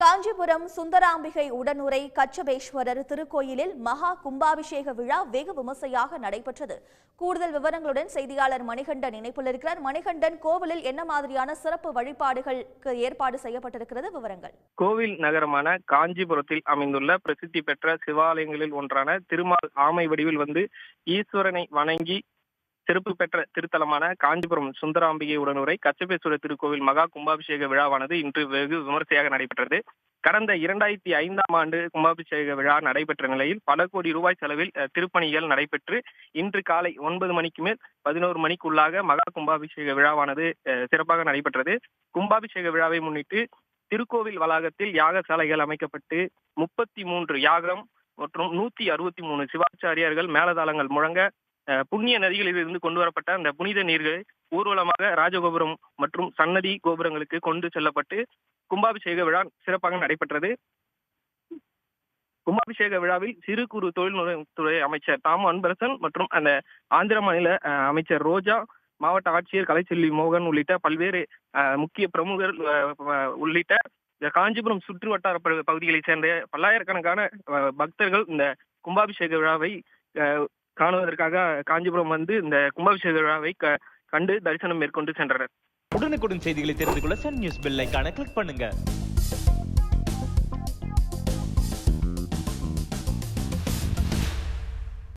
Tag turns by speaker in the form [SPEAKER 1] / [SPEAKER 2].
[SPEAKER 1] காஞ்சிபுரம் சுந்தராம்பிகை உடனுரை கச்சபேஸ்வரர் திருக்கோயிலில் மகா கும்பாபிஷேக விழா வெகு விமர்சையாக நடைபெற்றது. கூடுதல் விவரங்களுடன் செய்தியாளர் மணிகண்டன் இணைப்பில் இருக்கிறார். மணிகண்டன் கோவிலில் என்ன மாதிரியான சிறப்பு வழிபாடுகளுக்கு ஏற்பாடு செய்யப்பட்டிருக்கிறது? விவரங்கள்.
[SPEAKER 2] கோவில் நகரமான காஞ்சிபுரத்தில் அமைந்துள்ள பிரசித்தி பெற்ற சிவாலயங்களில் ஒன்றான திருமால் ஆமை வடிவில் வந்து ஈஸ்வரனை வணங்கி சிறப்பு பெற்ற திருத்தலமான காஞ்சிபுரம் சுந்தராம்பிகை உடனுரை கச்சபேஸ்வரர் திருக்கோவில் மகா கும்பாபிஷேக விழாவானது இன்று வெகு விமர்சையாக நடைபெற்றது. கடந்த இரண்டாயிரத்தி ஐந்தாம் ஆண்டு கும்பாபிஷேக விழா நடைபெற்ற நிலையில் பல கோடி ரூபாய் செலவில் திருப்பணிகள் நடைபெற்று இன்று காலை ஒன்பது மணிக்கு மேல் பதினோரு மணிக்குள்ளாக மகா கும்பாபிஷேக விழாவானது அஹ், சிறப்பாக நடைபெற்றது. கும்பாபிஷேக விழாவை முன்னிட்டு திருக்கோவில் வளாகத்தில் யாகசாலைகள் அமைக்கப்பட்டு முப்பத்தி மூன்று யாகம் மற்றும் நூத்தி அறுபத்தி மூணு சிவாச்சாரியார்கள் மேலதாளங்கள் முழங்க புண்ணிய நதிகளில் இருந்து கொண்டு வரப்பட்ட அந்த புனித நீர்கள் ஊர்வலமாக ராஜகோபுரம் மற்றும் சன்னதி கோபுரங்களுக்கு கொண்டு செல்லப்பட்டு கும்பாபிஷேக விழா சிறப்பாக நடைபெற்றது. கும்பாபிஷேக விழாவில் சிறு குறு தொழில்நுட்பத்துறை அமைச்சர் தாம் அன்பரசன் மற்றும் அந்த ஆந்திர மாநில அஹ், அமைச்சர் ரோஜா மாவட்ட ஆட்சியர் கலைச்செல்வி மோகன் உள்ளிட்ட பல்வேறு அஹ், முக்கிய பிரமுகர் அஹ், உள்ளிட்ட இந்த காஞ்சிபுரம் சுற்று வட்டார பகுதிகளைச் சேர்ந்த பல்லாயிரக்கணக்கான பக்தர்கள் இந்த கும்பாபிஷேக விழாவை அஹ், காணுவதற்காக காஞ்சிபுரம் வந்து இந்த கும்பாபிஷேக விழாவை க- கண்டு தரிசனம் மேற்கொண்டு சென்றனர்.
[SPEAKER 3] உடனுக்குடன் செய்திகளை தெரிந்து கொள்ள சன் நியூஸ் பெல் ஐகானை கிளிக் பண்ணுங்க.